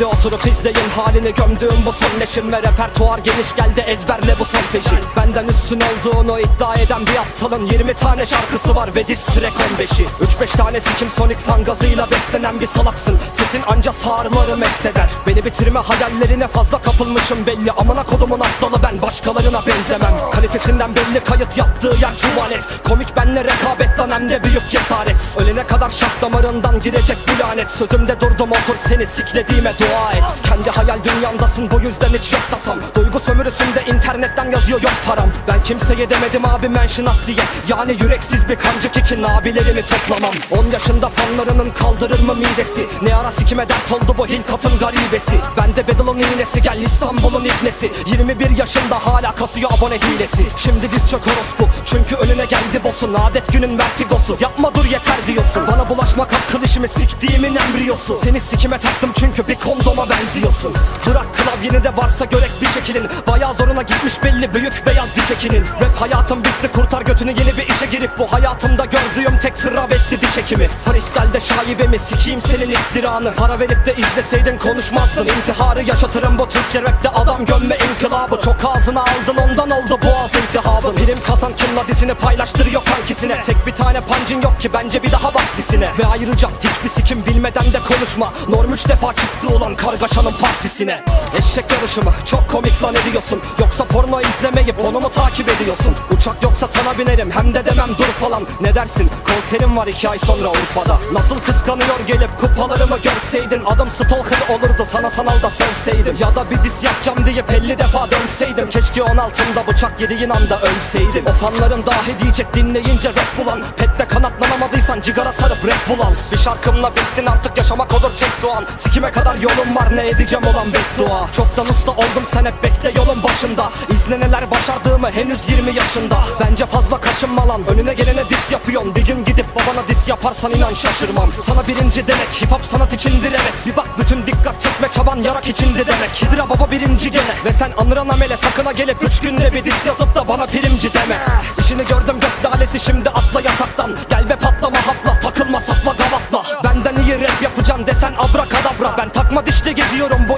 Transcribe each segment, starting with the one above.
Şimdi oturup izleyin halini. Gömdüğüm bu son Ve repertuar geniş geldi ezberle bu son feşi Benden üstün olduğunu iddia eden bir aptalın 20 tane şarkısı var ve diz track 15'i 3-5 tanesi kim sonik fan gazıyla beslenen bir salaksın. Sesin anca sağırları mest eder. Beni bitirme hayallerine fazla kapılmışım belli. Amına kodumun aptalı ben başkalarına benzemem. Kalitesinden belli kayıt yaptığı yer tuvalet. Komik benle rekabet lan hem de büyük cesaret. Ölene kadar şah damarından girecek bu lanet. Sözümde durdum otur seni siklediğime dua et Kendi hayal dünyamdasın bu yüzden hiç yok tasam Duygu sömürüsünde internetten yazıyor yok param. Ben kimseye demedim abi mention at diye. Yani yüreksiz bir kancık için abilerimi toplamam. 10 yaşında fanlarının kaldırır mı midesi? Ne ara sikime dert oldu bu hilkatın garibesi? Ben de Bedel'ın iğnesi gel İstanbul'un ibnesi 21 yaşında hala kasıyor abone hilesi. Şimdi diz çök orospu çünkü önüne geldi boss'un. Adet günün vertigosu yapma dur yeter diyorsun. Bana bulaşmak akıl işimi siktiğimin embriyosu. Seni sikime taktım çünkü bir kondoma benziyorsun. Bırak klavyeni de varsa görek bir şekilin Bayağı zoruna gitmiş belli büyük beyaz diş ekinin Rap hayatım bitti kurtar götünü yeni bir işe girip Bu hayatımda gördüğüm tek travesti diş hekimi Freestyle'de şaibemi sikeyim senin iftiranı. Para verip de izleseydin konuşmazdın. İntiharı yaşatırım bu Türkçe rapte adam gömme inkılabı. Çok ağzına aldın ondan oldu boğaz iltihabın Prim kazan kimla dizini paylaştırıyor kankisine. Tek bir tane pancın yok ki bence bir daha bak dizine. Ve ayrıca hiçbir sikim bilmeden de konuşma. Norm üç defa çıktı olan kargaşanın partisine Eşek yarışı mı çok komik lan ediyorsun. Yoksa porno izlemeyip onu mu takip ediyorsun. Uçak yoksa sana binerim hem de demem dur falan. Ne dersin? Konserim var iki ay sonra Urfa'da. Nasıl kıskanıyor gelip kupalarımı görseydin? Adım stalker olurdu sana sanalda sövseydim Ya da bir diz yapacağım diye 50 defa dönseydim. Keşke 16'ımda bıçak yediğin anda ölseydim. O fanların dahi diyecek dinleyince rap bulan Pette kanatlanamaz Sıkıldıysan cigara sarıp rap bul al. Bir şarkımla bittin artık yaşamak olur tek doğan. Sikime kadar yolum var ne edeceğim olan beddua Çoktan usta oldum sen hep bekle yolun başında. İzle neler başardığımı henüz 20 yaşında. Bence fazla kaşınma lan önüne gelene dis yapıyorsun. Bir gün gidip babana dis yaparsan inan şaşırmam. Sana birinci demek hip hop sanat içindir evet. Bir bak bütün dikkat çekme çaban yarak içindi demek. Hidra baba birinci gene. Ve sen anıran amele sakına gelip Üç günde bir dis yazıp da bana primci deme. İşini gördüm gök dalesi şimdi atla yataktan. Gel be patlama hapla takılma sapla gavatla. Benden iyi rap yapacaksın desen abrakadabra. Ben takma bu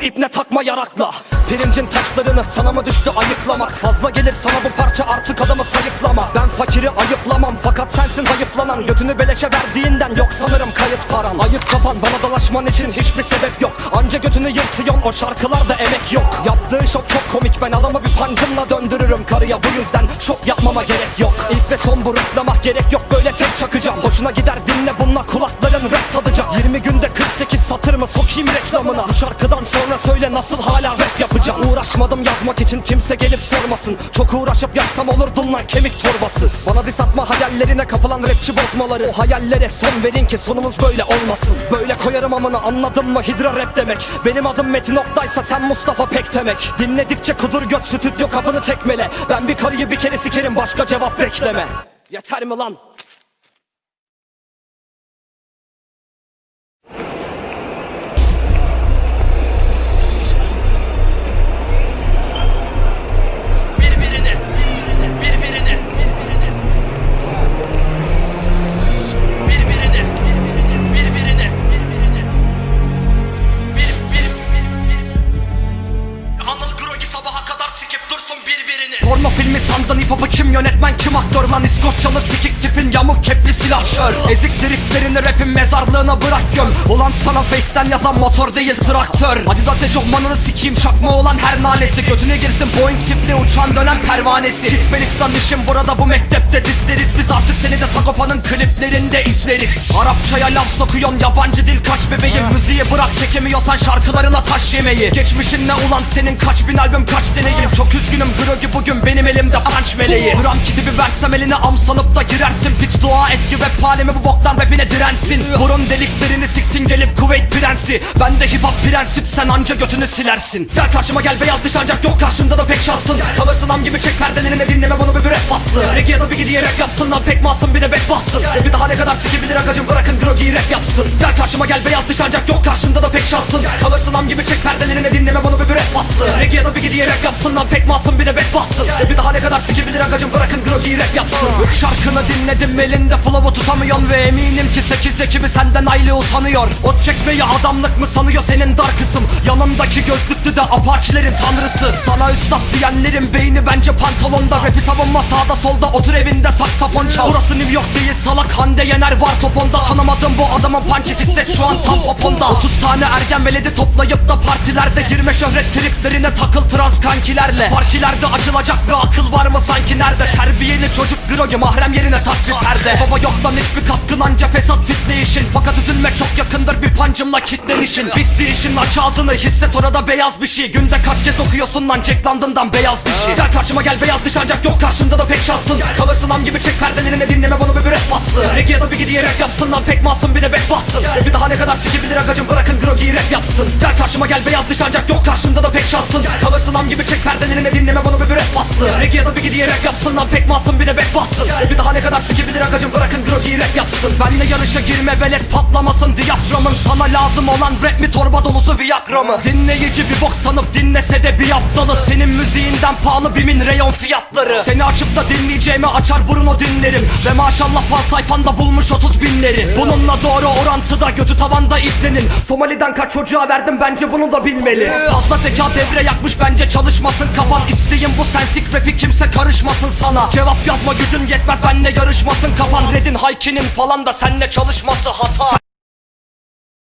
ipne takma yarakla. Pirincin taşlarını sana mı düştü ayıklamak? Fazla gelir sana bu parça artık adamı sayıklama. Ben fakiri ayıplamam fakat sensin hayıflanan Götünü beleşe verdiğinden yok sanırım kayıt paran. Ayıp kafan bana dalaşman için hiçbir sebep yok. Anca götünü yırtıyorsun o şarkılarda emek yok. Yaptığın şok çok komik ben adamı bir pancımla döndürürüm Karıya. Bu yüzden şok yapmama gerek yok. İlk ve son bu rıklamak gerek yok böyle tek çakacağım. Hoşuna gider dinle bununla kulakların rap tadacak. 20 günde 48 satır mı sokayım reklamına. Bu şarkıdan sonra söyle nasıl hala rap yapacağım. Uğraşmadım yazmak için kimse gelip sormasın. Çok uğraşıp yazsam olurdun lan kemik torbası. Bana bir satma hayallerine kapılan rapçi bozmaları. O hayallere son verin ki sonumuz böyle olmasın. Böyle koyarım amına anladın mı? Hidra rap demek. Benim adım Metin Oktay'sa sen Mustafa Pek demek. Dinledikçe kudur göt stüdyo kapını tekmele. Ben bir karıyı bir kere sikerim başka cevap bekleme. Yeter mi lan? Lan İskoçyalı sikik tipin yamuk kepli silahşör Ezik liriklerini rapin mezarlığına bırak göm Ulan sana face'ten yazan motor değil traktör. Adidas eşofmanını sikeyim çakma olan her nanesi. Götüne girsin Boeing tipli uçan dönen pervanesi. Kispelistan işim burada bu mektepte dizleriz Biz artık seni de Sagopa'nın kliplerinde izleriz. Arapçaya laf sokuyon yabancı dil kaç bebeğim. Müziği bırak çekemiyorsan şarkılarına taş yemeyi. Geçmişin ne ulan senin kaç bin albüm kaç deneyim. Çok üzgünüm Grogi bugün benim elimde punch meleği. Gram kitibi versem eline am sanıp da girersin Piç dua et ki rap halimi bu boktan rapine dirensin. Burun deliklerini siksin gelip Kuveyt prensi. Ben de hip hop prensip sen anca götünü silersin. Gel karşıma gel beyaz diş ancak yok karşımda da pek şansın. Kalırsın am gibi çek perdelerine dinleme bunu bir rap baslı. Reggae ya da bir gidiye rap yapsın lan tek masın bir de back bassın. Bir daha ne kadar sikebilir agacım bırakın Grogi'yi rap yapsın. Gel karşıma gel beyaz diş ancak yok karşımda da pek şansın. Kalırsın am gibi çek perdelerine dinleme bunu bir rap baslı. Reggae ya da bir gidiye rap yapsın lan tek masın bir de back bassın. Bir daha ne kadar sikebilir agacım bırakın Grogi'yi rap yapsın. Şarkını dinledim elinde flow'u tutamıyorsun Ve eminim ki 8 ekibi senden aile utanıyor. Ot çekmeyi adamlık mı sanıyor senin dar kısım Yanındaki gözlüklü de apaçilerin tanrısı. Sana üstad diyenlerin beyni bence pantolonda. Rapi savunma sağda solda otur evinde saksafon çal. Burası New York değil salak Hande Yener var toponda. Tanımadım bu adamın punch hisset şu an tam poponda 30 tane ergen veledi toplayıp da partilerde Girme şöhret triplerine takıl trans kankilerle. Partilerde açılacak bir akıl var mı sanki nerede? Terbiyeli çocuk grogi mahrem yerine takçı perde Baba yok lan hiçbir katkın anca fesat fitne işin Fakat üzülme çok yakındır bir pancımla kitlenişin. Bitti işin aç ağzını hisset orada beyaz bir şey. Günde kaç kez okuyorsun lan Jack London'dan beyaz dişi Gel karşıma gel beyaz diş ancak yok karşımda da pek şansın. Kalırsın am gibi çek perdelerine dinleme bunu bir rap baslı Reggae ya da bir gidiye rap yapsın lan tek masın bir de back bassın. Bir daha ne kadar sikebilir agacım bırakın Grogi'yi rap yapsın. Gel karşıma gel beyaz diş ancak yok karşımda da pek şansın. Kalırsın am gibi çek perdelerine dinleme bunu bir rap baslı Reggae ya da bir gidiye rap yapsın lan tek masın bir de back bassın. Bir daha ne kadar sikebilir agacım bırakın Grogi'yi rap yapsın. Benle yarışa girme velet patlamasın. Diyaframın Sana lazım olan rap mi? Torba dolusu viagra mı Dinleyici bir bok sanıp dinlese de bir aptalı. Senin müziğinden pahalı bimin reyon fiyatları. Seni açıp da dinleyeceğimi açar Bruno dinlerim. Ve maşallah fan sayfanda bulmuş 30 binleri Bununla doğru orantıda götü tavanda iplenin. Somali'den kaç çocuğa verdim bence bunu da bilmeli. Fazla zeka devre yakmış bence çalışmasın. Kafan İsteğim bu sensik rapi kimse karışmasın sana. Cevap yazma gücün yetmez benle yarışmasın. Kafan Red'in Hayki'nin falan da senle çalışması hata